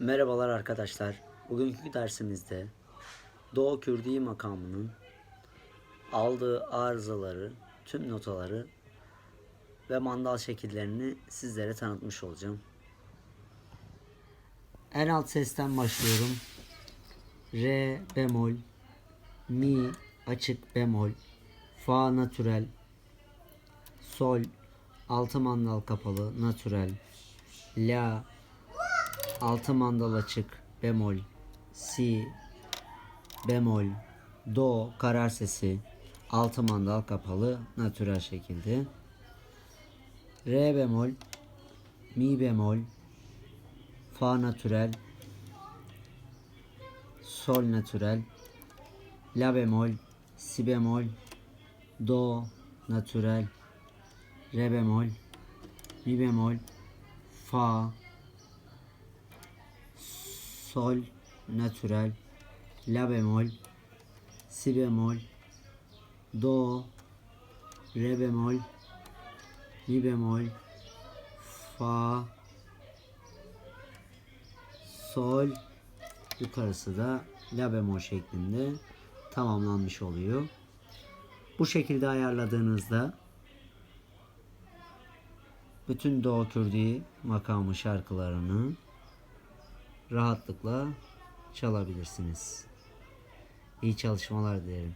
Merhabalar arkadaşlar. Bugünkü dersimizde Doğu Kürdi makamının aldığı arızaları, tüm notaları ve mandal şekillerini sizlere tanıtmış olacağım. En alt sesten başlıyorum. Re bemol, mi açık bemol, fa natürel, sol altı mandal kapalı natürel, la altı mandal açık bemol si bemol do karar sesi altı mandal kapalı natürel şekilde. Re bemol mi bemol fa natürel sol natürel la bemol si bemol do natürel re bemol mi bemol fa sol natürel la bemol si bemol do re bemol mi bemol fa sol yukarısı da la bemol şeklinde tamamlanmış oluyor. Bu şekilde ayarladığınızda bütün Doğu Kürdi makamı şarkılarını rahatlıkla çalabilirsiniz. İyi çalışmalar dilerim.